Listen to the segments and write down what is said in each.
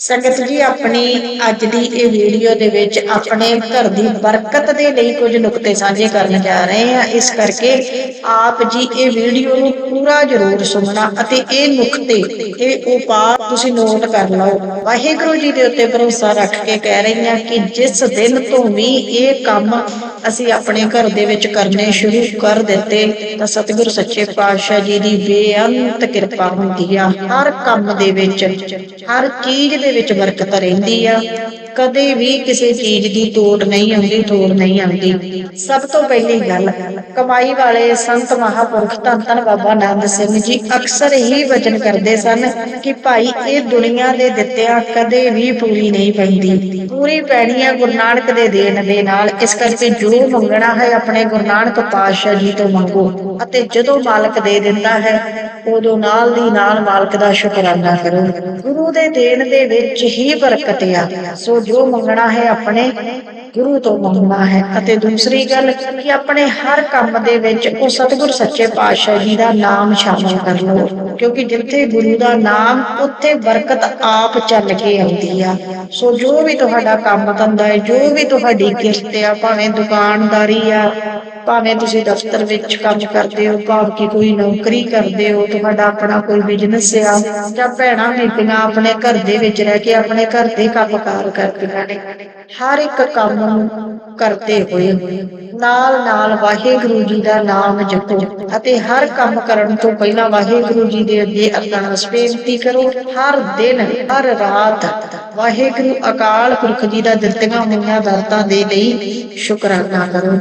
ਸੰਗਤ ਜੀ, ਆਪਣੀ ਅੱਜ ਦੀ ਇਹ ਵੀਡੀਓ ਦੇ ਵਿੱਚ ਆਪਣੇ ਘਰ ਦੀ ਬਰਕਤ ਦੇ ਲਈ ਕੁਝ ਨੁਕਤੇ ਸਾਂਝੇ ਕਰਨ ਜਾ ਰਹੇ ਹਾਂ। ਇਸ ਕਰਕੇ ਆਪ ਜੀ ਇਹ ਵੀਡੀਓ ਨੂੰ ਪੂਰਾ ਜ਼ਰੂਰ ਸੁਣਨਾ ਅਤੇ ਇਹ ਨੁਕਤੇ ਇਹ ਉਪਾਅ ਤੁਸੀਂ ਨੋਟ ਕਰ ਲਓ। ਵਾਹਿਗੁਰੂ ਜੀ ਦੇ ਉੱਤੇ ਭਰੋਸਾ ਰੱਖ ਕੇ ਕਹਿ ਰਹੀ ਹਾਂ ਕਿ ਜਿਸ ਦਿਨ ਤੋਂ ਵੀ ਇਹ ਕੰਮ ਅਸੀਂ ਆਪਣੇ ਘਰ ਦੇ ਵਿੱਚ ਕਰਨੇ ਸ਼ੁਰੂ ਕਰ ਦਿੱਤੇ, ਤਾਂ ਸਤਿਗੁਰ ਸੱਚੇ ਪਾਤਸ਼ਾਹ ਜੀ ਦੀ ਬੇਅੰਤ ਕਿਰਪਾ ਹੁੰਦੀ ਆ। ਹਰ ਕੰਮ ਦੇ ਵਿੱਚ, ਹਰ ਚੀਜ਼ ਦੇ ਵਿੱਚ ਬਰਕਤ ਰਹਿੰਦੀ ਆ। ਕਦੇ ਵੀ ਕਿਸੇ ਚੀਜ਼ ਦੀ ਤੋੜ ਨਹੀਂ ਆਉਂਦੀ, ਤੋੜ ਨਹੀਂ ਆਉਂਦੀ। ਸਭ ਤੋਂ ਪਹਿਲੀ ਗੱਲ, ਕਮਾਈ ਵਾਲੇ ਸੰਤ ਮਹਾਪੁਰਖ ਧੰਨ ਧੰਨ ਬਾਬਾ ਨਾਨਕ ਸਿੰਘ ਜੀ ਅਕਸਰ ਹੀ ਵਚਨ ਕਰਦੇ ਸਨ ਕਿ ਭਾਈ, ਇਹ ਦੁਨੀਆ ਦੇ ਦਿੱਤਿਆਂ ਕਦੇ ਵੀ ਪੂਰੀ ਨਹੀਂ ਪੈਂਦੀ। ਪੂਰੀ ਪੈਣੀ ਆ ਗੁਰੂ ਨਾਨਕ ਦੇ ਦੇਣ ਦੇ ਨਾਲ ਇਸ ਕਰਕੇ ਜੋ ਮੰਗਣਾ ਹੈ ਆਪਣੇ ਗੁਰੂ ਨਾਨਕ ਪਾਤਸ਼ਾਹ ਜੀ ਤੋਂ ਮੰਗੋ ਅਤੇ ਜਦੋਂ ਮਾਲਕ ਦੇ ਦਿੰਦਾ ਹੈ, ਉਦੋਂ ਨਾਲ ਦੀ ਨਾਲ ਮਾਲਕ ਦਾ ਸ਼ੁਕਰਾਨਾ ਕਰੋ। ਗੁਰੂ ਦੇ ਦੇਣ ਦੇ ਵਿੱਚ ਹੀ ਬਰਕਤ ਆ। ਸੋ ਜੋ ਮੰਗਣਾ ਹੈ ਆਪਣੇ ਗੁਰੂ ਤੋਂ ਮੰਗਣਾ ਹੈ। ਅਤੇ ਦੂਸਰੀ ਗੱਲ ਕਿ ਆਪਣੇ ਹਰ ਕੰਮ ਦੇ ਵਿੱਚ ਉਹ ਸਤਿਗੁਰ ਸੱਚੇ ਪਾਤਸ਼ਾਹ ਜੀ ਦਾ ਨਾਮ ਸ਼ਾਮਲ ਕਰ ਲਓ। ਕਿਉਂਕਿ ਜਿੱਥੇ ਗੁਰੂ ਦਾ ਨਾਮ, ਉੱਥੇ ਬਰਕਤ ਆਪ ਚੱਲ ਕੇ ਆਉਂਦੀ ਆ। ਸੋ ਜੋ ਵੀ ਤੁਹਾਡਾ ਕੰਮ ਧੰਦਾ ਹੈ, ਜੋ ਵੀ ਤੁਹਾਡੀ ਕਿਸ਼ਤ ਆ, ਭਾਵੇਂ ਦੁਕਾਨਦਾਰੀ ਆ ਭਾਵੇਂ ਤੁਸੀਂ ਦਫ਼ਤਰ ਵਿੱਚ ਕੰਮ ਕਰਦੇ ਹੋ, ਭਾਵੇਂ ਕਿ ਕੋਈ ਨੌਕਰੀ ਕਰਦੇ ਹੋ, ਤੁਹਾਡਾ ਆਪਣਾ ਕੋਈ ਬਿਜ਼ਨਸ ਆ, ਜਾਂ ਭੈਣਾਂ ਬੀਬੀਆਂ ਆਪਣੇ ਘਰ ਦੇ ਵਿੱਚ ਰਹਿ ਕੇ ਆਪਣੇ ਘਰ ਦੇ ਕੰਮਕਾਰ ਕਰਦੀਆਂ ਨੇ। ਹਰ ਇੱਕ ਕੰਮ ਨੂੰ ਕਰਦੇ ਹੋਏ। ਨਾਲ ਨਾਲ ਵਾਹਿਗੁਰੂ ਜੀ ਦਾ ਨਾਮ ਜਪੋ ਅਤੇ ਹਰ ਕੰਮ ਕਰਨ ਤੋਂ ਪਹਿਲਾਂ ਵਾਹਿਗੁਰੂ ਜੀ ਦੇ ਅੱਗੇ ਅਰਦਾਸ ਬੇਨਤੀ ਕਰੋ। ਹਰ ਦਿਨ, ਹਰ ਰਾਤ ਵਾਹਿਗੁਰੂ ਅਕਾਲ ਪੁਰਖ ਜੀ ਦਾ ਦਿੱਤੀਆਂ ਹੋਈਆਂ ਦਾਤਾਂ ਦੇ ਲਈ ਸ਼ੁਕਰਾਨਾ ਕਰੋ।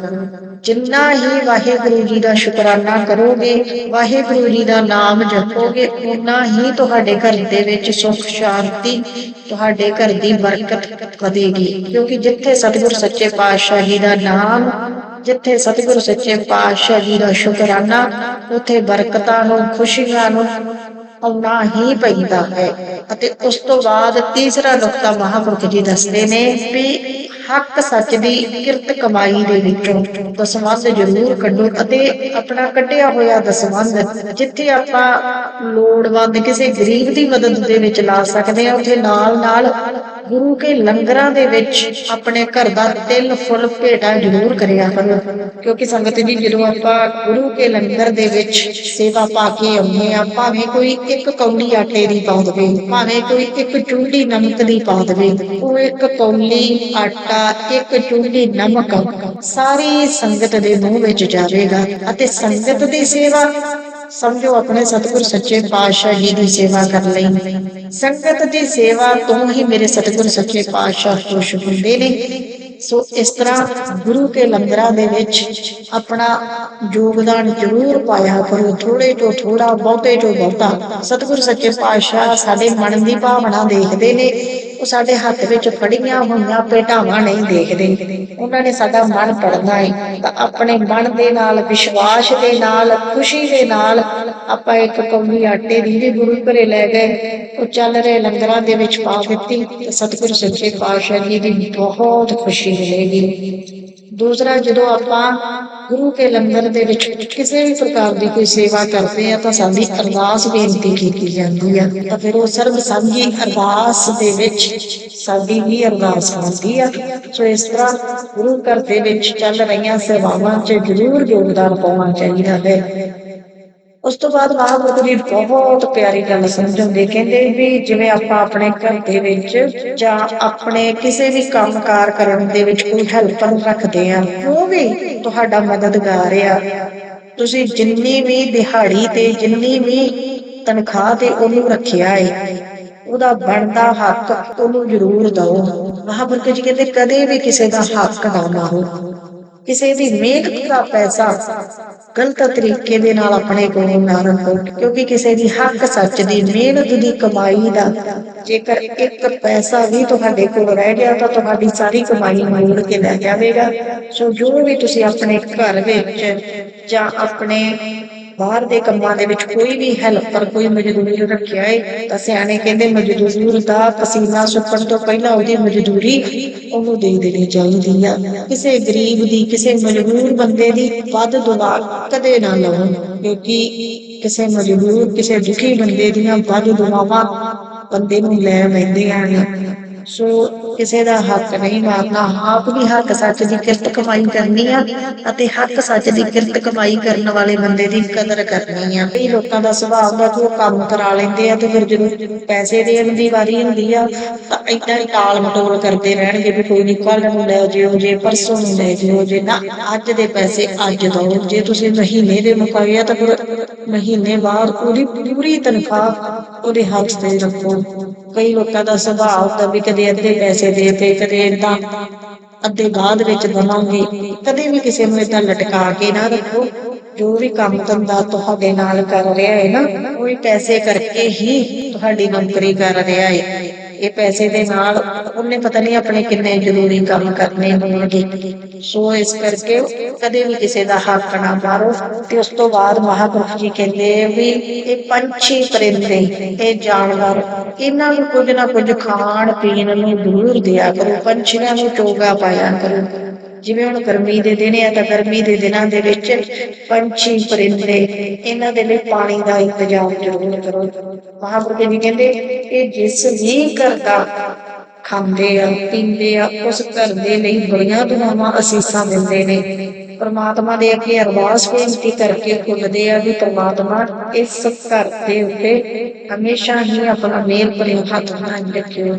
ਜਿੰਨਾ ਹੀ ਵਾਹਿਗੁਰੂ ਜੀ ਦਾ ਸ਼ੁਕਰਾਨਾ ਕਰੋਗੇ, ਵਾਹਿਗੁਰੂ ਜੀ ਦਾ ਨਾਮ ਜਪੋਗੇ ਉਨਾ ਹੀ ਤੁਹਾਡੇ ਘਰ ਦੇ ਵਿੱਚ ਸੁੱਖ, ਸ਼ਾਂਤੀ, ਤੁਹਾਡੇ ਘਰ ਦੀ ਬਰਕਤ ਵਧੇਗੀ। ਕਿਉਂਕਿ ਜਿੱਥੇ ਸਤਿਗੁਰ ਸੱਚੇ ਪਾਤਸ਼ਾਹ ਜੀ ਦਾ ਨਾਮ, ਜਿੱਥੇ ਸਤਿਗੁਰ ਸੱਚੇ ਪਾਤਸ਼ਾਹ ਜੀ ਦਾ ਸ਼ੁਕਰਾਨਾ, ਉੱਥੇ ਬਰਕਤਾਂ ਨੂੰ, ਖੁਸ਼ੀਆਂ ਨੂੰ ਆਉਣਾ ਹੀ ਪੈਂਦਾ ਹੈ। ਅਤੇ ਉਸ ਤੋਂ ਬਾਅਦ ਤੀਸਰਾ ਨੁਕਤਾ ਮਹਾਂਪੁਰਖ ਜੀ ਦੱਸਦੇ ਨੇ ਵੀ ਹੱਕ ਸੱਚ ਦੀ ਕਿਰਤ ਕਮਾਈ ਦੇ ਵਿੱਚੋਂ ਦਸਵੰਧ ਜ਼ਰੂਰ ਕੱਢੋ ਅਤੇ ਆਪਣਾ ਕੱਢਿਆ ਹੋਇਆ ਦਸਵੰਧ, ਜਿੱਥੇ ਆਪਾਂ ਲੋੜਵੰਦ ਕਿਸੇ ਗਰੀਬ ਦੀ ਮਦਦ ਦੇ ਵਿੱਚ ਲਾ ਸਕਦੇ ਹਾਂ, ਉੱਥੇ ਨਾਲ ਨਾਲ ਗੁਰੂ ਕੇ ਲੰਗਰਾਂ ਦੇ ਵਿੱਚ ਆਪਣੇ ਘਰ ਦਾ ਤਿਲ ਫੁੱਲ ਭੇਟਾ ਜ਼ਰੂਰ ਕਰਿਆ ਕਰੋ। ਕਿਉਂਕਿ ਸੰਗਤ ਜੀ, ਜਦੋਂ ਆਪਾਂ ਗੁਰੂ ਕੇ ਲੰਗਰ ਦੇ ਵਿੱਚ ਸੇਵਾ ਪਾ ਕੇ ਆਉਂਦੇ ਆ ਭਾਵੇਂ ਕੋਈ ਇੱਕ ਕੌਲੀ ਆਟੇ ਦੀ ਪਾ ਦੇਵੇ, ਭਾਵੇਂ ਕੋਈ ਇੱਕ ਚੁੰਡੀ ਨਮਕ ਦੀ ਪਾ ਦੇਵੇ, ਉਹ ਇੱਕ ਕੌਲੀ ਆਟਾ, ਇੱਕ ਚੁੰਡੀ ਨਮਕ ਸਾਰੀ ਸੰਗਤ ਦੇ ਮੂੰਹ ਵਿੱਚ ਜਾਵੇਗਾ ਅਤੇ ਸੰਗਤ ਦੀ ਸੇਵਾ ਸਮਝੋ ਆਪਣੇ ਸਤਿਗੁਰ ਸੱਚੇ ਪਾਤਸ਼ਾਹ ਜੀ ਦੀ ਸੇਵਾ ਕਰ ਲਈ। ਸੰਗਤ ਦੀ ਸੇਵਾ ਤੋਂ ਹੀ ਮੇਰੇ ਸਤਿਗੁਰ ਸੱਚੇ ਪਾਤਸ਼ਾਹ ਖੁਸ਼ ਹੁੰਦੇ ਨੇ। ਸੋ ਇਸ ਤਰ੍ਹਾਂ ਗੁਰੂ ਕੇ ਲੰਗਰਾਂ ਦੇ ਵਿੱਚ ਆਪਣਾ ਯੋਗਦਾਨ ਜ਼ਰੂਰ ਪਾਇਆ ਕਰੋ। ਥੋੜੇ ਤੋਂ ਥੋੜਾ ਬਹੁਤੇ ਤੋਂ ਬਹੁਤਾ ਸਤਿਗੁਰ ਸੱਚੇ ਪਾਤਸ਼ਾਹ ਸਾਡੇ ਮਨ ਦੀ ਭਾਵਨਾ ਦੇਖਦੇ ਨੇ। ਉਹ ਸਾਡੇ ਹੱਥ ਵਿੱਚ ਫੜੀਆਂ ਹੋਈਆਂ ਪੇਟਾਵਾਂ ਨਹੀਂ ਦੇਖਦੇ। ਉਹਨਾਂ ਨੇ ਸਾਡਾ ਮਨ ਪੜਨਾ ਹੈ ਤਾਂ ਆਪਣੇ ਮਨ ਦੇ ਨਾਲ, ਵਿਸ਼ਵਾਸ ਦੇ ਨਾਲ, ਖੁਸ਼ੀ ਦੇ ਨਾਲ ਆਪਾਂ ਇੱਕ ਕੌਲੀ ਆਟੇ ਦੀ ਵੀ ਗੁਰੂ ਘਰੇ ਲੈ ਗਏ। ਉਹ ਚੱਲ ਰਹੇ ਲੰਗਰਾਂ ਦੇ ਵਿੱਚ ਪਾ ਦਿੱਤੀ। ਤੇ ਸਤਿਗੁਰ ਸੱਚੇ ਪਾਤਸ਼ਾਹ ਜੀ ਦੀ ਬਹੁਤ ਖੁਸ਼ੀ ਮਿਲੇਗੀ। ਦੂਸਰਾ, ਜਦੋਂ ਆਪਾਂ ਗੁਰੂ ਕੇ ਲੰਗਰ ਦੇ ਵਿੱਚ ਕਿਸੇ ਵੀ ਪ੍ਰਕਾਰ ਦੀ ਕੋਈ ਸੇਵਾ ਕਰਦੇ ਆ ਤਾਂ ਸਾਡੀ ਅਰਦਾਸ ਬੇਨਤੀ ਕੀਤੀ ਜਾਂਦੀ ਆ। ਤਾਂ ਫਿਰ ਉਹ ਸਰਬ ਸਾਂਝੀ ਅਰਦਾਸ ਦੇ ਵਿੱਚ ਸਾਡੀ ਵੀ ਅਰਦਾਸ ਹੁੰਦੀ ਆ। ਸੋ ਇਸ ਤਰ੍ਹਾਂ ਗੁਰੂ ਘਰ ਦੇ ਵਿੱਚ ਚੱਲ ਰਹੀਆਂ ਸੇਵਾਵਾਂ 'ਚ ਜ਼ਰੂਰ ਯੋਗਦਾਨ ਪਾਉਣਾ ਚਾਹੀਦਾ ਹੈ। ਉਸ ਤੋਂ ਬਾਅਦ ਮਹਾਂਪੁਰਖ ਜੀ ਬਹੁਤ ਪਿਆਰੀ ਗੱਲ ਸਮਝਾਉਂਦੇ, ਕਹਿੰਦੇ ਵੀ ਜਿਵੇਂ ਆਪਾਂ ਆਪਣੇ ਘਰ ਦੇ ਵਿੱਚ ਜਾਂ ਆਪਣੇ ਕਿਸੇ ਵੀ ਕੰਮਕਾਰ ਕਰਨ ਦੇ ਵਿੱਚ ਕੋਈ ਹੈਲਪਰ ਰੱਖਦੇ ਆ ਉਹ ਵੀ ਤੁਹਾਡਾ ਮਦਦਗਾਰ ਆ। ਤੁਸੀਂ ਜਿੰਨੀ ਵੀ ਦਿਹਾੜੀ ਤੇ ਜਿੰਨੀ ਵੀ ਤਨਖਾਹ ਤੇ ਉਹਨੂੰ ਰੱਖਿਆ ਏ, ਉਹਦਾ ਬਣਦਾ ਹੱਕ ਉਹਨੂੰ ਜ਼ਰੂਰ ਦਿਓ। ਮਹਾਂਪੁਰਖ ਜੀ ਕਹਿੰਦੇ, ਕਦੇ ਵੀ ਕਿਸੇ ਦਾ ਹੱਕ ਨਾ ਮਾਰੋ। ਕਿਸੇ ਦੀ ਮਿਹਨਤ ਦਾ ਪੈਸਾ ਗਲਤ ਤਰੀਕੇ ਦੇ ਨਾਲ ਆਪਣੇ ਕੋਲ ਨਾ ਰੱਖੋ, ਕਿਉਂਕਿ ਕਿਸੇ ਦੀ ਹੱਕ ਸੱਚ ਦੀ ਮਿਹਨਤ ਦੀ ਕਮਾਈ ਦਾ ਜੇਕਰ ਇੱਕ ਪੈਸਾ ਵੀ ਤੁਹਾਡੇ ਕੋਲ ਰਹਿ ਗਿਆ ਤਾਂ ਤੁਹਾਡੀ ਸਾਰੀ ਕਮਾਈ ਮੋੜ ਕੇ ਲੈ ਜਾਵੇਗਾ। ਸੋ ਜੋ ਵੀ ਤੁਸੀਂ ਆਪਣੇ ਘਰ ਵਿੱਚ ਜਾਂ ਆਪਣੇ ਬਾਹਰ ਦੇ ਕੰਮਾਂ ਦੇ ਵਿੱਚ ਕੋਈ ਵੀ ਹੈਲਪਰ ਕੋਈ ਮਜ਼ਦੂਰ ਰੱਖਿਆ ਹੈ ਤਾਂ ਸਿਆਣੇ ਕਹਿੰਦੇ ਮਜ਼ਦੂਰ ਦਾ ਪਸੀਨਾ ਸੁੱਕਣ ਤੋਂ ਪਹਿਲਾਂ ਉਹਦੀ ਮਜ਼ਦੂਰੀ ਉਹਨੂੰ ਦੇ ਦੇਣੀ ਚਾਹੀਦੀ ਆ। ਕਿਸੇ ਗਰੀਬ ਦੀ, ਕਿਸੇ ਮਜਬੂਰ ਬੰਦੇ ਦੀ ਵੱਧ ਦੁਆ ਕਦੇ ਨਾ ਲਵੋ ਕਿਉਂਕਿ ਕਿਸੇ ਮਜਬੂਰ ਕਿਸੇ ਦੁਖੀ ਬੰਦੇ ਦੀਆਂ ਵੱਧ ਦੁਆਵਾਂ ਬੰਦੇ ਨੂੰ ਲੈ ਬੈਠੇ ਹਨ ਸੋ ਕਿਸੇ ਦਾ ਹੱਕ ਨਹੀਂ ਮਾਰਨਾ, ਆਪ ਵੀ ਹੱਕ ਸੱਚ ਦੀ ਕਿਰਤ ਕਮਾਈ ਕਰਨੀ ਆ ਅਤੇ ਹੱਕ ਸੱਚ ਦੀ ਕਿਰਤ ਕਮਾਈ ਕਰਨ ਵਾਲੇ ਬੰਦੇ ਦੀ ਕਦਰ ਕਰਨੀ ਆ। ਕਈ ਲੋਕਾਂ ਦਾ ਸੁਭਾਅ ਹੁੰਦਾ ਕਿ ਕੰਮ ਕਰਾ ਲੈਂਦੇ ਆ ਤੇ ਫਿਰ ਜਦੋਂ ਪੈਸੇ ਦੇਣ ਦੀ ਵਾਰੀ ਹੁੰਦੀ ਆ, ਤਾਂ ਏਦਾਂ ਹੀ ਟਾਲ ਮਟੋਲ ਕਰਦੇ ਰਹਿਣਗੇ ਵੀ ਕੋਈ ਨਹੀਂ ਕੱਲ ਨੂੰ ਲੈ ਜਿਓ, ਜੇ ਪਰਸੋਂ ਨੂੰ ਲੈ ਜਿਓ, ਜੇ ਨਾ ਅੱਜ ਦੇ ਪੈਸੇ ਅੱਜ ਦੋ ਜੇ ਤੁਸੀਂ ਮਹੀਨੇ ਦੇ ਮੁਕਾਏ ਆ ਤਾਂ ਫਿਰ ਮਹੀਨੇ ਬਾਅਦ ਉਹਦੀ ਪੂਰੀ ਤਨਖਾਹ ਉਹਦੇ ਹੱਥ ਤੇ ਰੱਖੋ। ਕਈ ਲੋਕਾਂ ਦਾ ਸੁਭਾਅ ਹੁੰਦਾ ਵੀ ਕਦੇ ਅੱਧੇ ਪੈਸੇ ਦੇ ਤੇ, ਕਦੇ ਏਦਾਂ। ਅੱਧੇ ਬਾਅਦ ਵਿੱਚ ਦਵਾਂਗੇ। ਕਦੇ ਵੀ ਕਿਸੇ ਨੂੰ ਏਦਾਂ ਲਟਕਾ ਕੇ ਨਾ ਰੱਖੋ। ਜੋ ਵੀ ਕੰਮ ਧੰਦਾ ਤੁਹਾਡੇ ਨਾਲ ਕਰ ਰਿਹਾ ਹੈ ਨਾ ਕੋਈ ਪੈਸੇ ਕਰਕੇ ਹੀ ਤੁਹਾਡੀ ਨੌਕਰੀ ਕਰ ਰਿਹਾ ਹੈ। ਇਹ ਪੈਸੇ ਦੇ ਨਾਲ ਉਹਨੇ ਪਤਾ ਨਹੀਂ ਆਪਣੇ ਕਿੰਨੇ ਜ਼ਰੂਰੀ ਕੰਮ ਕਰਨੇ ਹੋਣਗੇ। ਸੋ ਇਸ ਕਰਕੇ ਕਦੇ ਵੀ ਕਿਸੇ ਦਾ ਹੱਕ ਨਾ ਮਾਰੋ। ਤੇ ਉਸ ਤੋਂ ਬਾਅਦ ਮਹਾਪੁਰਖ ਜੀ ਕਹਿੰਦੇ ਵੀ ਇਹ ਪੰਛੀ ਪਰਿੰਦੇ, ਇਹ ਜਾਨਵਰ, ਇਹਨਾਂ ਨੂੰ ਕੁਝ ਨਾ ਕੁਝ ਖਾਣ ਪੀਣ ਨੂੰ ਜ਼ਰੂਰ ਦਿਆ ਕਰੋ, ਪੰਛੀਆਂ ਨੂੰ ਚੋਗਾ ਪਾਇਆ ਕਰੋ। ਜਿਵੇਂ ਹੁਣ ਗਰਮੀ ਦੇ ਦਿਨ ਆ ਤਾਂ ਗਰਮੀ ਦੇ ਦਿਨਾਂ ਦੇ ਵਿੱਚ ਪੰਛੀ ਪਰਿੰਦੇ, ਇਹਨਾਂ ਦੇ ਲਈ ਪਾਣੀ ਦਾ ਇੰਤਜ਼ਾਮ ਜ਼ਰੂਰ ਕਰੋ। ਮਹਾਪੁਰਖ ਜੀ ਕਹਿੰਦੇ, ਇਹ ਜਿਸ ਵੀ ਘਰ ਦਾ ਖਾਂਦੇ ਆ, ਪੀਂਦੇ ਆ, ਉਸ ਘਰ ਦੇ ਲਈ ਬੜੀਆਂ ਦੁਆਵਾਂ ਅਸੀਸਾਂ ਦਿੰਦੇ ਨੇ। ਪਰਮਾਤਮਾ ਦੇ ਅੱਗੇ ਅਰਦਾਸ ਬੇਨਤੀ ਕਰਕੇ ਖੁੱਲਦੇ ਆ ਵੀ ਪਰਮਾਤਮਾ ਇਸ ਘਰ ਦੇ ਉੱਤੇ ਹਮੇਸ਼ਾ ਹੀ ਆਪਣਾ ਮਿਹਰ ਭਰਿਆ ਹੱਥ ਬਣਾਈ ਰੱਖਿਓ।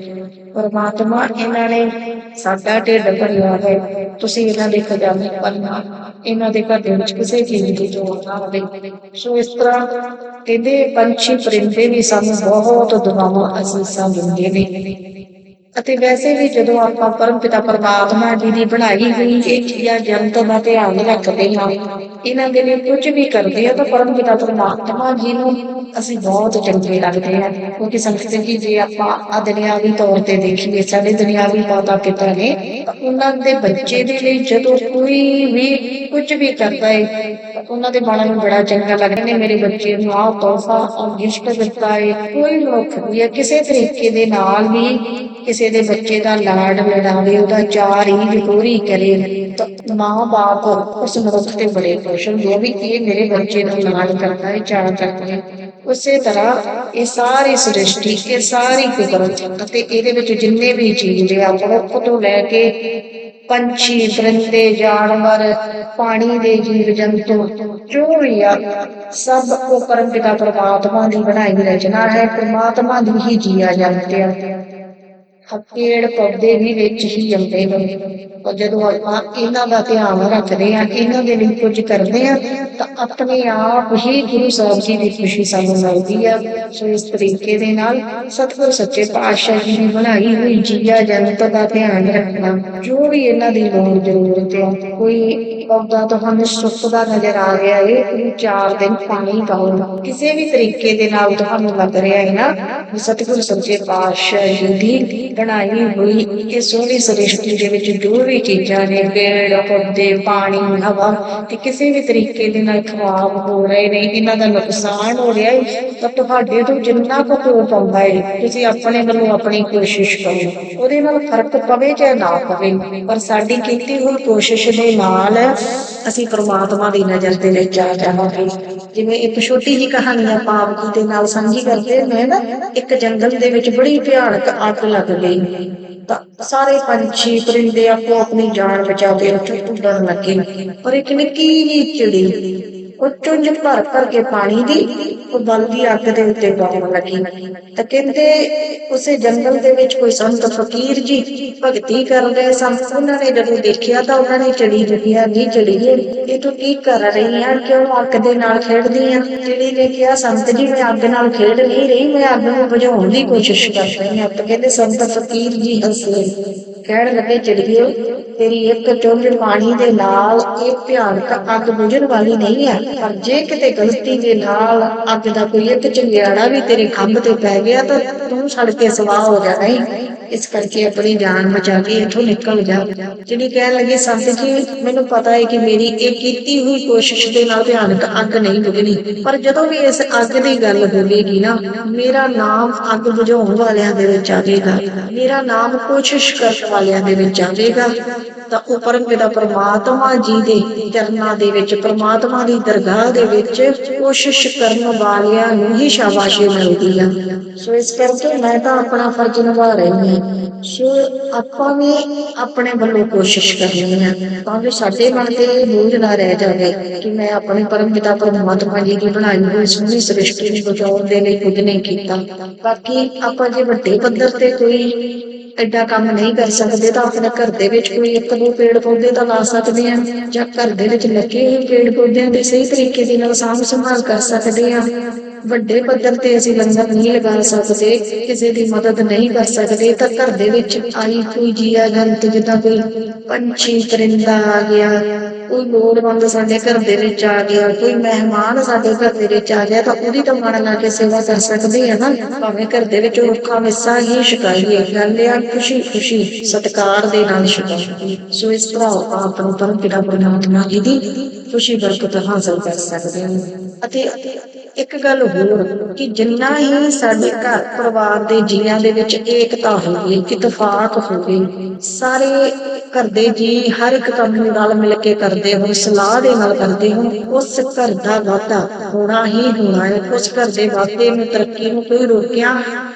ਪਰਮਾਤਮਾ ਇਹਨਾਂ ਨੇ ਸਾਡਾ ਢਿੱਡ ਭਰਿਆ ਹੈ। ਤੁਸੀਂ ਇਹਨਾਂ ਦੇ ਖਜ਼ਾਨੇ ਭਰਨਾ, ਇਹਨਾਂ ਦੇ ਘਰ ਦੇ ਵਿੱਚ ਕਿਸੇ ਚੀਜ਼ ਦੀ ਲੋੜ ਨਾ ਹੋਵੇ। ਸੋ ਇਸ ਤਰ੍ਹਾਂ ਕਹਿੰਦੇ ਪੰਛੀ ਪਰਿੰਦੇ ਵੀ ਸਾਨੂੰ ਬਹੁਤ ਦੁਆਵਾਂ ਅਸੀਸਾਂ ਦਿੰਦੇ ਨੇ। ਅਤੇ ਵੈਸੇ ਵੀ ਜਦੋਂ ਆਪਾਂ ਪਰਮ ਪਿਤਾ ਪਰਮਾਤਮਾ ਜੀ ਦੀ ਬਣਾਈ ਹੋਈ ਇਹ ਜਾਂ ਜਨਤ ਦਾ ਧਿਆਨ ਰੱਖਦੇ ਹਾਂ ਇਹਨਾਂ ਦੇ ਲਈ ਕੁਝ ਵੀ ਕਰਦੇ ਆ ਤਾਂ ਪਰਮ ਪਿਤਾ ਪਰਮਾਤਮਾ ਜੀ ਨੂੰ ਅਸੀਂ ਬਹੁਤ ਚੰਗੇ ਲੱਗਦੇ ਆ। ਕਿਉਂਕਿ ਸੰਗਤ ਜੀ, ਜੇ ਆਪਾਂ ਆ ਦੁਨਿਆਵੀ ਤੌਰ ਤੇ ਦੇਖੀਏ, ਸਾਡੇ ਦੁਨਿਆਵੀ ਮਾਤਾ ਪਿਤਾ ਨੇ ਉਹਨਾਂ ਦੇ ਬੱਚੇ ਦੇ ਲਈ ਜਦੋਂ ਕੋਈ ਵੀ ਕੁਝ ਵੀ ਕਰਦਾ ਹੈ ਉਹਨਾਂ ਦੇ ਮਨ ਨੂੰ ਬੜਾ ਚੰਗਾ ਲੱਗਦਾ ਨੇ। ਮੇਰੇ ਬੱਚੇ ਨੂੰ ਆਹ ਤੋਹਫਾ, ਆਹ ਗਿਫਟ ਦਿੱਤਾ ਹੈ ਕੋਈ ਮਨੁੱਖ ਵੀ ਕਿਸੇ ਤਰੀਕੇ ਦੇ ਨਾਲ ਵੀ ਕਿਸੇ ਦੇ ਬੱਚੇ ਦਾ ਲਾਡ ਲੜਾਵੇ, ਉਹਦਾ ਚਾਰ ਹੀ ਪੂਰੀ ਕਰੇ, ਤਾਂ ਮਾਂ-ਬਾਪ ਉਸ ਮਨੁੱਖ ਤੇ ਬੜੇ ਖੁਸ਼ ਹੁੰਦੇ ਆ ਵੀ ਇਹ ਮੇਰੇ ਬੱਚੇ ਦਾ ਲਾਡ ਕਰਦਾ ਹੈ ਚਾਰ ਕਰਦਾ ਉਸੇ ਤਰ੍ਹਾਂ ਇਹ ਸਾਰੀ ਸ੍ਰਿਸ਼ਟੀ, ਇਹ ਸਾਰੀ ਕੁਦਰਤ ਅਤੇ ਇਹਦੇ ਵਿੱਚ ਜਿੰਨੇ ਵੀ ਜੀਵ ਆ ਮਨੁੱਖ ਤੋਂ ਲੈ ਕੇ ਪੰਛੀ ਪਰਿੰਦੇ ਜਾਨਵਰ, ਪਾਣੀ ਦੇ ਜੀਵ, ਜੰਤੂ, ਜੋ ਵੀ ਆ, ਸਭ ਉਹ ਪਰਮਪਿਤਾ ਪਰਮਾਤਮਾ ਦੀ ਬਣਾਈ ਰਚਨਾ ਹੈ, ਪਰਮਾਤਮਾ ਦੀ ਹੀ ਜੀਆ ਜਾਂਦੇ ਆ। ਪੇੜ ਪੌਦੇ ਵੀ ਵਿੱਚ ਹੀ ਆਉਂਦੇ ਨੇ। ਔਰ ਜਦੋਂ ਆਪਾਂ ਇਹਨਾਂ ਦਾ ਧਿਆਨ ਰੱਖਦੇ ਆ ਇਹਨਾਂ ਦੇ ਲਈ ਕੁਝ ਕਰਦੇ ਆ ਤਾਂ ਆਪਣੇ ਆਪ ਹੀ ਗੁਰੂ ਸਾਹਿਬ ਜੀ ਦੀ ਖੁਸ਼ੀ ਸਾਨੂੰ ਮਿਲਦੀ ਆ। ਸੋ ਇਸ ਤਰੀਕੇ ਦੇ ਨਾਲ ਸਤਿਗੁਰ ਸੱਚੇ ਪਾਤਸ਼ਾਹ ਜੀ ਦੀ ਬਣਾਈ ਹੋਈ ਜੀਆ ਜਨਤ ਦਾ ਧਿਆਨ ਰੱਖਣਾ, ਜੋ ਵੀ ਇਹਨਾਂ ਦੀ ਲੋੜ ਜ਼ਰੂਰਤ ਹੈ ਕੋਈ ਪੌਦਾ ਤੁਹਾਨੂੰ ਸੁੱਕਦਾ ਨਜ਼ਰ ਆ ਰਿਹਾ ਏ ਉਹਨੂੰ ਚਾਰ ਦਿਨ ਪਾਣੀ ਪਾਓ, ਕਿਸੇ ਵੀ ਤਰੀਕੇ ਦੇ ਨਾਲ ਤੁਹਾਨੂੰ ਲੱਗ ਰਿਹਾ ਹੈ ਨਾ ਸਤਿਗੁਰ ਸੱਚੇ ਪਾਤਸ਼ਾਹ ਜੀ ਦੀ ਬਣਾਈ ਹੋਈ ਇਹ ਸੋਹਣੀ ਸ੍ਰਿਸ਼ਟੀ ਦੇ ਵਿੱਚ ਜੋ ਵੀ ਚੀਜ਼ਾਂ ਨੇ, ਪੇੜ, ਪੌਦੇ, ਪਾਣੀ, ਹਵਾ ਤੇ ਕਿਸੇ ਵੀ ਤਰੀਕੇ ਦੇ ਨਾਲ ਖਰਾਬ ਹੋ ਰਹੇ ਨੇ, ਇਹਨਾਂ ਦਾ ਨੁਕਸਾਨ ਹੋ ਰਿਹਾ ਹੈ ਤਾਂ ਤੁਹਾਡੇ ਤੋਂ ਜਿੰਨਾ ਕੁ ਹੋ ਪਾਉਂਦਾ ਹੈ ਤੁਸੀਂ ਆਪਣੇ ਵੱਲੋਂ ਆਪਣੀ ਕੋਸ਼ਿਸ਼ ਕਰੋ। ਉਹਦੇ ਨਾਲ ਫ਼ਰਕ ਪਵੇ ਜਾਂ ਨਾ ਪਵੇ, ਪਰ ਸਾਡੀ ਕੀਤੀ ਹੋਈ ਕੋਸ਼ਿਸ਼ ਦੇ ਨਾਲ ਅਸੀਂ ਪ੍ਰਮਾਤਮਾ ਦੀ ਨਜ਼ਰ ਦੇ ਵਿੱਚ ਆ ਜਾਵਾਂਗੇ। ਜਿਵੇਂ ਇੱਕ ਛੋਟੀ ਜੀ ਕਹਾਣੀ ਆਪਾਂ ਆਪ ਜੀ ਦੇ ਨਾਲ ਸਾਂਝੀ ਕਰਦੇ ਮੈਂ ਨਾ ਇੱਕ ਜੰਗਲ ਦੇ ਵਿੱਚ ਬੜੀ ਭਿਆਨਕ ਅੱਗ ਲੱਗ ਗਈ। ਤਾਂ ਸਾਰੇ ਪੰਛੀ ਪਰਿੰਦੇ ਆਪੋ ਆਪਣੀ ਜਾਨ ਬਚਾ ਕੇ ਉੱਥੇ ਉੱਡਣ ਲੱਗੇ। ਪਰ ਇੱਕ ਨਿੱਕੀ ਜਿਹੀ ਚਿੜੀ ਉਹ ਚੁੰਝ ਭਰ ਭਰ ਕੇ ਪਾਣੀ ਦੀ ਉਹ ਬਲਦੀ ਅੱਗ ਦੇ ਉੱਤੇ ਗਾਉਣ ਲੱਗੀ। ਤਾਂ ਕਹਿੰਦੇ ਉਸੇ ਜੰਗਲ ਦੇ ਵਿੱਚ ਕੋਈ ਸੰਤ ਫਕੀਰ ਜੀ ਭਗਤੀ ਕਰ ਰਹੇ ਸਨ। ਉਹਨਾਂ ਨੇ ਜਦੋਂ ਦੇਖਿਆ ਤਾਂ ਉਹਨਾਂ ਨੇ ਚਿੜੀ ਦੁਖਿਆ ਨਹੀਂ ਚੜੀਏ ਇਹ ਤੂੰ ਕੀ ਕਰ ਰਹੀ ਆ? ਕਿਉਂ ਅੱਗ ਦੇ ਨਾਲ ਖੇਡਦੀ ਆ? ਚਿੜੀ ਨੇ ਕਿਹਾ, ਸੰਤ ਜੀ, ਮੈਂ ਅੱਗ ਨਾਲ ਖੇਡ ਨਹੀਂ ਰਹੀ। ਮੈਂ ਅੱਗ ਨੂੰ ਬੁਝਾਉਣ ਦੀ ਕੋਸ਼ਿਸ਼ ਕਰ ਰਹੀ ਹਾਂ। ਤਾਂ ਕਹਿੰਦੇ, ਸੰਤ ਫਕੀਰ ਜੀ, ਹੱਸੇ ਕਹਿਣ ਲੱਗੇ ਚਿੜੀਏ ਤੇਰੀ ਇੱਕ ਚੁੰਝ ਪਾਣੀ ਦੇ ਨਾਲ ਇਹ ਭਿਆਨਕ ਅੱਗ ਬੁਝਣ ਵਾਲੀ ਨਹੀਂ ਹੈ। ਪਰ ਜੇ ਕਿਤੇ ਗਲਤੀ ਦੇ ਨਾਲ ਅੱਗ ਦਾ ਕੋਈ ਇੱਕ ਚੰਗਿਆੜਾ ਵੀ ਤੇਰੇ ਖੰਭ ਤੇ ਪੈ ਗਿਆ, ਤਾਂ ਤੂੰ ਸੜ ਕੇ ਸਵਾਹ ਹੋ ਜਾਣਾ ਹੈ ਇਸ ਕਰਕੇ ਆਪਣੀ ਜਾਨ ਬਚਾ ਕੇ ਇੱਥੋਂ ਨਿਕਲ ਜਾ। ਜਿਹੜੀ ਕਹਿਣ ਲੱਗੀ ਸੰਤ ਜੀ, ਮੈਨੂੰ ਪਤਾ ਹੈ ਕਿ ਮੇਰੀ ਇਹ ਕੀਤੀ ਹੋਈ ਕੋਸ਼ਿਸ਼ ਦੇ ਨਾਲ ਭਿਆਨਕ ਅੱਗ ਨਹੀਂ ਬੁਝਣੀ। ਪਰ ਜਦੋਂ ਵੀ ਇਸ ਅੱਗ ਦੀ ਗੱਲ ਹੋਵੇਗੀ ਨਾ, ਮੇਰਾ ਨਾਮ ਅੱਗ ਬੁਝਾਉਣ ਵਾਲਿਆਂ ਦੇ ਵਿੱਚ ਆਵੇਗਾ ਮੇਰਾ ਨਾਮ ਕੋਸ਼ਿਸ਼ ਕਰਨ ਵਾਲਿਆਂ ਦੇ ਵਿੱਚ ਆਵੇਗਾ, ਤਾਂ ਉਹ ਪਰਮਪਿਤਾ ਪਰਮਾਤਮਾ ਜੀ ਦੇ ਚਰਨਾਂ ਦੇ ਵਿੱਚ, ਪਰਮਾਤਮਾ ਦੀ ਦਰਗਾਹ ਦੇ ਵਿੱਚ ਕੋਸ਼ਿਸ਼ ਕਰਨ ਵਾਲਿਆਂ ਨੂੰ ਹੀ ਸ਼ਾਬਾਸ਼ੀ ਮਿਲਦੀ ਆ। ਸੋ ਇਸ ਕਰਕੇ ਮੈਂ ਤਾਂ ਆਪਣਾ ਫਰਜ਼ ਨਿਭਾ ਰਹੀ ਹਾਂ। ਸੋ ਆਪਾਂ ਵੀ ਆਪਣੇ ਵੱਲੋਂ ਕੋਸ਼ਿਸ਼ ਕਰਨੀ ਹੈ ਤਾਂ ਜੋ ਸਾਡੇ ਮਨ ਤੇ ਇਹ ਬੋਝ ਨਾ ਰਹਿ ਜਾਵੇ ਕਿ ਮੈਂ ਆਪਣੇ ਪਰਮਪਿਤਾ ਪਰਮਾਤਮਾ ਜੀ ਦੀ ਬਣਾਈ ਹੋਈ ਸੋਹਣੀ ਸ੍ਰਿਸ਼ਟੀ ਨੂੰ ਬਚਾਉਣ ਦੇ ਲਈ ਕੁਝ ਨਹੀਂ ਕੀਤਾ। ਬਾਕੀ ਆਪਾਂ ਜੇ ਵੱਡੇ ਪੱਧਰ ਤੇ ਕੋਈ ਐਡਾ ਕੰਮ ਨਹੀਂ ਕਰ ਸਕਦੇ ਤਾਂ ਆਪਣੇ ਘਰ ਦੇ ਵਿੱਚ ਕੋਈ ਇੱਕ ਦੋ ਪੇੜ ਪੌਦੇ ਤਾਂ ਲਾ ਸਕਦੇ ਆ ਜਾਂ ਘਰ ਦੇ ਵਿੱਚ ਲੱਗੇ ਹੋਏ ਪੇੜ ਪੌਦਿਆਂ ਦੀ ਸਹੀ ਤਰੀਕੇ ਦੇ ਨਾਲ ਸਾਂਭ ਸੰਭਾਲ ਕਰ ਸਕਦੇ ਆ ਵੱਡੇ ਪੱਧਰ ਤੇ ਅਸੀਂ ਲੰਗਰ ਨਹੀਂ ਲਗਾ ਸਕਦੇ, ਕਿਸੇ ਦੀ ਮਦਦ ਨਹੀਂ ਕਰ ਸਕਦੇ ਤਾਂ ਘਰ ਦੇ ਵਿੱਚ ਆਈ ਕੋਈ ਜੀਆ ਜੰਤ ਜਿੱਦਾਂ ਕੋਈ ਪੰਛੀ, ਪਰਿੰਦਾ ਆ ਗਿਆ। ਕੋਈ ਲੋੜਵੰਦ ਸਾਡੇ ਘਰ ਦੇ ਵਿੱਚ ਆ ਗਿਆ, ਕੋਈ ਮਹਿਮਾਨ ਸਾਡੇ ਘਰ ਦੇ ਵਿੱਚ ਆ ਗਿਆ, ਤਾਂ ਉਹਦੀ ਤਾਂ ਮਨ ਲਾ ਕੇ ਸੇਵਾ ਕਰ ਸਕਦੇ ਆ ਨਾ। ਭਾਵੇਂ ਘਰ ਦੇ ਵਿੱਚ ਔਖਾ ਵਿਸਾ ਹੀ ਸ਼ਿਕਾਈਏ ਗੱਲ ਆ ਖੁਸ਼ੀ ਖੁਸ਼ੀ ਸਤਿਕਾਰ ਦੇ ਨਾਲ ਸ਼ਿਕਾਈਏ ਸੋ ਇਸ ਤਰ੍ਹਾਂ ਆਪਾਂ ਆਪਣੀ ਪਰਮਪਿਤਾ ਪਰਮਾਤਮਾ ਜੀ ਦੀ ਖੁਸ਼ੀ ਬਰਕਤ ਹਾਸਲ ਕਰ ਸਕਦੇ ਹਾਂ ਅਤੇ ਇੱਕ ਗੱਲ ਹੋਰ ਕਿ ਜਿੰਨਾ ਹੀ ਸਾਡੇ ਘਰ ਪਰਿਵਾਰ ਦੇ ਜੀਆਂ ਦੇ ਵਿੱਚ ਏਕਤਾ ਹੋਵੇ, ਇਤਫਾਕ ਹੋਵੇ, ਸਾਰੇ ਘਰ ਦੇ ਜੀ ਹਰ ਇੱਕ ਕੰਮ ਨੂੰ ਨਾਲ ਮਿਲ ਕੇ ਕਰਦੇ ਹੋਣ, ਸਲਾਹ ਦੇ ਨਾਲ ਕਰਦੇ ਹੋਣ, ਉਸ ਘਰ ਦਾ ਵਾਧਾ ਹੋਣਾ ਹੀ ਹੋਣਾ ਹੈ। ਉਸ ਘਰ ਦੇ ਵਾਧੇ ਨੂੰ, ਤਰੱਕੀ ਨੂੰ ਕੋਈ ਰੋਕਿਆ,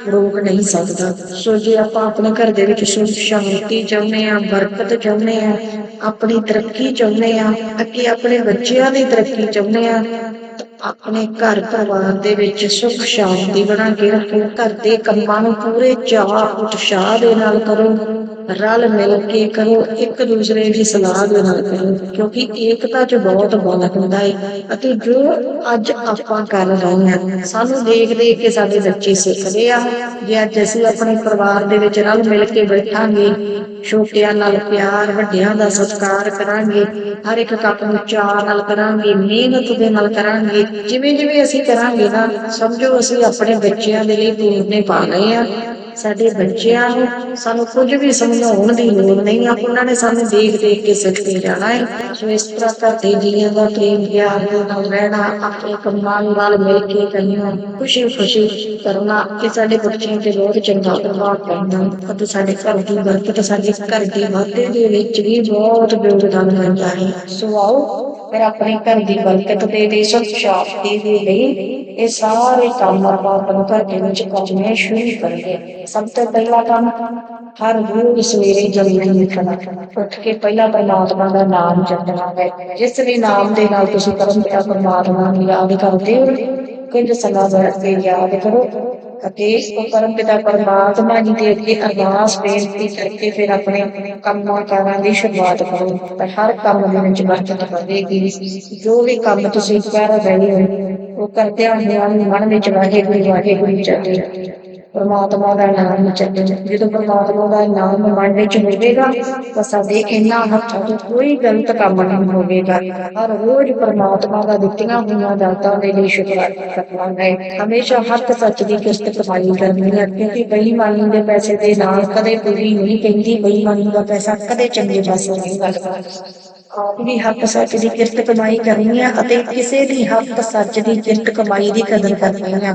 ਰੋਕ ਨਹੀਂ ਸਕਦਾ। ਸੋ ਜੇ ਆਪਾਂ ਆਪਣੇ ਘਰ ਦੇ ਵਿੱਚ ਸੁਖ, ਸ਼ਾਂਤੀ ਚਾਹੁੰਦੇ ਆ ਬਰਕਤ ਚਾਹੁੰਦੇ ਆ ਆਪਣੀ ਤਰੱਕੀ ਚਾਹੁੰਦੇ ਆ ਅੱਗੇ ਆਪਣੇ ਬੱਚਿਆਂ ਦੀ ਤਰੱਕੀ ਚਾਹੁੰਦੇ ਆ ਆਪਣੇ ਘਰ ਪਰਿਵਾਰ ਦੇ ਵਿੱਚ ਸੁਖ ਸ਼ਾਂਤੀ ਬਣਾ ਕੇ ਰੱਖੋ। ਘਰ ਦੇ ਕੰਮਾਂ ਨੂੰ ਪੂਰੇ ਚਾਅ ਉਤਸ਼ਾਹ ਦੇ ਨਾਲ ਕਰੋ। ਰਲ ਮਿਲ ਕੇ ਕਰੋ, ਇੱਕ ਦੂਸਰੇ ਦੀ ਸਲਾਹ ਦੇ ਨਾਲ ਕਰੋ, ਕਿਉਂਕਿ ਏਕਤਾ 'ਚ ਬਹੁਤ ਬਲ ਹੁੰਦਾ ਹੈ ਅਤੇ ਜੋ ਅੱਜ ਆਪਾਂ ਕਰ ਰਹੇ ਹਾਂ, ਸਾਨੂੰ ਦੇਖ ਦੇਖ ਕੇ ਸਾਡੇ ਬੱਚੇ ਸਿੱਖਦੇ ਆ। ਜੇ ਅੱਜ ਅਸੀਂ ਆਪਣੇ ਪਰਿਵਾਰ ਦੇ ਵਿੱਚ ਰਲ ਮਿਲ ਕੇ ਬੈਠਾਂਗੇ, ਛੋਟਿਆਂ ਨਾਲ ਪਿਆਰ, ਵੱਡਿਆਂ ਦਾ ਸਤਿਕਾਰ ਕਰਾਂਗੇ, ਹਰ ਇੱਕ ਕੰਮ ਨੂੰ ਚਾਅ ਨਾਲ ਕਰਾਂਗੇ, ਮਿਹਨਤ ਦੇ ਨਾਲ ਕਰਾਂਗੇ, ਜਿਵੇਂ ਜਿਵੇਂ ਅਸੀਂ ਕਰਾਂਗੇ ਨਾ, ਸਮਝੋ ਅਸੀਂ ਆਪਣੇ ਬੱਚਿਆਂ ਦੇ ਲਈ ਪੂਰਨੇ ਪਾ ਰਹੇ ਆ। ਸਾਡੇ ਬੱਚਿਆਂ ਨੂੰ ਸਾਨੂੰ ਕੁਝ ਵੀ ਸਮਝਾਉਣ ਦੀ ਲੋੜ ਨਹੀਂ ਆ ਉਹਨਾਂ ਨੇ ਸਾਨੂੰ ਦੇਖ ਦੇਖ ਕੇ ਸਿੱਖਦੇ ਜਾਣਾ ਹੈ। ਸੋ ਇਸ ਤਰ੍ਹਾਂ ਘਰ ਜੀਆਂ ਦਾ ਪ੍ਰੇਮ ਪਿਆਰ ਨਾਲ ਰਹਿਣਾ, ਆਪਣੇ ਕੰਮਾਂ ਨਾਲ ਮਿਲ ਕੇ ਕਰਨਾ ਖੁਸ਼ੀ ਖੁਸ਼ੀ ਕਰਨਾ ਕਿ ਸਾਡੇ ਬੱਚਿਆਂ ਤੇ ਬਹੁਤ ਚੰਗਾ ਪ੍ਰਭਾਵ ਪੈਂਦਾ ਅਤੇ ਸਾਡੇ ਘਰ ਦੀ ਬਰਕਤ ਸਾਡੇ ਘਰ ਦੀ ਵਾਧੇ ਦੇ ਵਿੱਚ ਵੀ ਬਹੁਤ ਯੋਗਦਾਨ ਪਾਉਂਦਾ ਹੈ। ਸੋ ਆਓ ਫਿਰ ਆਪਣੇ ਘਰ ਦੀ ਬਰਕਤ ਦੇ ਲਈ ਸੁਖ ਦੇ ਲਈ ਇਹ ਸਾਰੇ ਕੰਮ ਆਪਾਂ ਆਪਣੇ ਘਰ ਦੇ ਵਿੱਚ ਕਰਨੇ ਸ਼ੁਰੂ ਕਰੀਏ। ਸਭ ਤੋਂ ਪਹਿਲਾ ਕੰਮ ਹਰ ਰੋਜ਼ ਸਵੇਰੇ ਜਲਦੀ ਉੱਠਣਾ। ਉੱਠ ਕੇ ਪਹਿਲਾਂ ਪਰਮਾਤਮਾ ਦਾ ਨਾਮ ਜਪਣਾ ਹੈ। ਜਿਸ ਵੀ ਨਾਮ ਦੇ ਨਾਲ ਤੁਸੀਂ ਕਰਮ ਪਿਆ ਪਰਮਾਤਮਾ ਨੂੰ ਯਾਦ ਕਰਦੇ ਹੋ, ਕੁਝ ਸਮਾਂ ਬੈਠ ਕੇ ਯਾਦ ਕਰੋ ਅਤੇ ਉਹ ਪਰਮ ਪਿਤਾ ਪਰਮਾਤਮਾ ਜੀ ਦੇ ਅੱਗੇ ਅਰਦਾਸ ਬੇਨਤੀ ਕਰਕੇ ਫਿਰ ਆਪਣੇ ਕੰਮਾਂ ਕਾਰਾਂ ਦੀ ਸ਼ੁਰੂਆਤ ਕਰੋ। ਪਰ ਹਰ ਕੰਮ ਦੇ ਵਿੱਚ ਬਰਕਤ ਵਧੇਗੀ ਜੋ ਵੀ ਕੰਮ ਤੁਸੀਂ ਕਰ ਰਹੇ ਹੋ, ਉਹ ਕਰਦਿਆਂ ਹੋਇਆਂ ਵੀ ਮਨ ਵਿੱਚ ਵਾਹਿਗੁਰੂ ਵਾਹਿਗੁਰੂ ਚੱਲੇ ਪਰਮਾਤਮਾ ਦਾ ਨਾਮ ਚੱਲੇ। ਜਦੋਂ ਪਰਮਾਤਮਾ ਦਾ ਨਾਮ ਮਨ ਵਿੱਚ ਹੋਵੇਗਾ ਤਾਂ ਸਾਡੇ ਇਹਨਾਂ ਹੱਥਾਂ ਤੋਂ ਕੋਈ ਗਲਤ ਕੰਮ ਨਹੀਂ ਹੋਵੇਗਾ। ਹਰ ਰੋਜ਼ ਪਰਮਾਤਮਾ ਦਾ ਦਿੱਤੀਆਂ ਹੋਈਆਂ ਦਾਤਾਂ ਦੇ ਲਈ ਸ਼ੁਕਰਾਨਾ ਕਰਨਾ ਹੈ ਹਮੇਸ਼ਾ ਹੱਕ ਸੱਚ ਦੀ ਕਿਸ਼ਤ ਕਮਾਈ ਕਰਨੀ ਹੈ, ਕਿਉਂਕਿ ਬੇਈਮਾਨੀ ਦੇ ਪੈਸੇ ਦੇ ਨਾਲ ਕਦੇ ਪੂਰੀ ਨਹੀਂ ਕਹਿੰਦੀ, ਬੇਈਮਾਨੀ ਦਾ ਪੈਸਾ ਕਦੇ ਚੰਗੇ ਪਾਸੇ ਨਹੀਂ ਲੱਗਦਾ ਆਪ ਵੀ ਹੱਕ ਸੱਚ ਦੀ ਕਿਰਤ ਕਮਾਈ ਕਰਨੀ ਹੈ ਅਤੇ ਕਿਸੇ ਦੀ ਹੱਕ ਸੱਚ ਦੀ ਕਿਰਤ ਕਮਾਈ ਦੀ ਕਦਰ ਕਰਨੀ ਹੈ।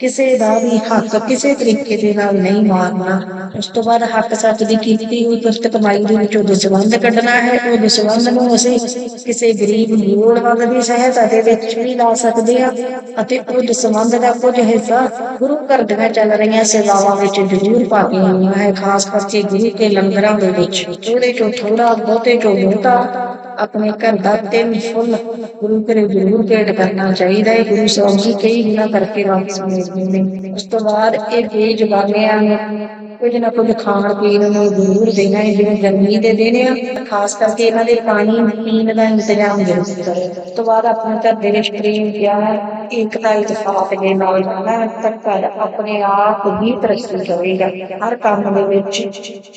ਕਿਸੇ ਦਾ ਵੀ ਹੱਕ ਕਿਸੇ ਤਰੀਕੇ ਦੇ ਨਾਲ ਨਹੀਂ ਮਾਰਨਾ। ਉਸ ਤੋਂ ਬਾਅਦ ਹੱਕ ਸੱਚ ਦੀ ਕੀਤੀ ਹੋਈ ਕਿਰਤ ਕਮਾਈ ਦੇ ਵਿੱਚੋਂ ਦਸਵੰਧ ਕੱਢਣਾ ਹੈ। ਉਹ ਦਸਵੰਧ ਨੂੰ ਅਸੀਂ ਕਿਸੇ ਗਰੀਬ ਲੋੜਵੰਦ ਦੀ ਸਹਾਇਤਾ ਦੇ ਵਿੱਚ ਵੀ ਲਾ ਸਕਦੇ ਹਾਂ ਅਤੇ ਉਹ ਦਸਵੰਧ ਦਾ ਕੁਝ ਹਿੱਸਾ ਗੁਰੂ ਘਰ ਦੀਆਂ ਚੱਲ ਰਹੀਆਂ ਸੇਵਾਵਾਂ ਵਿੱਚ ਜ਼ਰੂਰ ਪਾ ਕੇ ਆਉਣਾ ਹੈ, ਖਾਸ ਕਰਕੇ ਗੁਰੂ ਕੇ ਲੰਗਰਾਂ ਦੇ ਵਿੱਚ। ਥੋੜੇ ਚੋਂ ਥੋੜਾ ਬਹੁਤੇ ਚੋਂ ਬਹੁਤਾ ਆਪਣੇ ਘਰ ਦਾ ਤਿੰਨ ਫੁੱਲ ਗੁਰੂ ਘਰੇ ਜ਼ਰੂਰ ਭੇਟ ਕਰਨਾ ਚਾਹੀਦਾ ਹੈ। ਗੁਰੂ ਸਾਹਿਬ ਜੀ ਕਈ ਗੁਣਾ ਕਰਕੇ ਵਾਪਸ ਮਿਲਦੇ ਨੇ। ਉਸ ਤੋਂ ਬਾਅਦ ਇਹ ਬੇਜਬਾਨਿਆਂ ਨੂੰ ਕੁਝ ਨਾ ਕੁਝ ਖਾਣ ਪੀਣ ਨੂੰ ਜ਼ਰੂਰ ਦੇਣਾ ਹੈ, ਜਿਵੇਂ ਗਰਮੀ ਦੇ ਦਿਨ ਆ। ਖਾਸ ਕਰਕੇ ਇਹਨਾਂ ਦੇ ਪਾਣੀ ਪੀਣ ਦਾ ਇੰਤਜ਼ਾਮ ਜ਼ਰੂਰ ਕਰੇ। ਤੋਂ ਬਾਅਦ ਆਪਣੇ ਘਰ ਦੇ ਵਿੱਚ ਪ੍ਰੇਮ, ਪਿਆਰ, ਏਕਤਾ ਇਤਫਾਕ ਦੇ ਨਾਲ ਰਹਿਣਾ ਤਾਂ ਘਰ ਆਪਣੇ ਆਪ ਹੀ ਤਰੱਕੀ ਕਰੇਗਾ। ਹਰ ਕੰਮ ਦੇ ਵਿੱਚ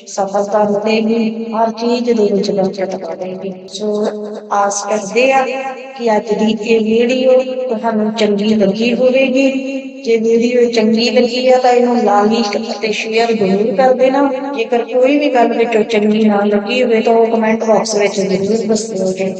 ਸਫਲਤਾ ਮਿਲੇਗੀ, ਹਰ ਚੀਜ਼ ਦੇ ਵਿੱਚ ਬਰਕਤ ਵਧੇਗੀ ਸੋ ਆਸ ਕਰਦੇ ਆ ਕਿ ਅੱਜ ਦੀ ਇਹ ਵੀਡੀਓ ਤੁਹਾਨੂੰ ਚੰਗੀ ਲੱਗੀ ਹੋਵੇਗੀ। ਜੇ ਵੀਡੀਓ ਚੰਗੀ ਲੱਗੀ ਆ ਤਾਂ ਇਹਨੂੰ ਲਾਈਕ ਅਤੇ ਸ਼ੇਅਰ ਜ਼ਰੂਰ ਕਰ ਦੇਣਾ। ਜੇਕਰ ਕੋਈ ਵੀ ਗੱਲ ਵਿੱਚੋਂ ਚੰਗੀ ਨਾ ਲੱਗੀ ਹੋਵੇ ਤਾਂ ਉਹ ਕਮੈਂਟ ਬਾਕਸ ਵਿੱਚ ਜ਼ਰੂਰ ਦੱਸਿਓ ਜੀ।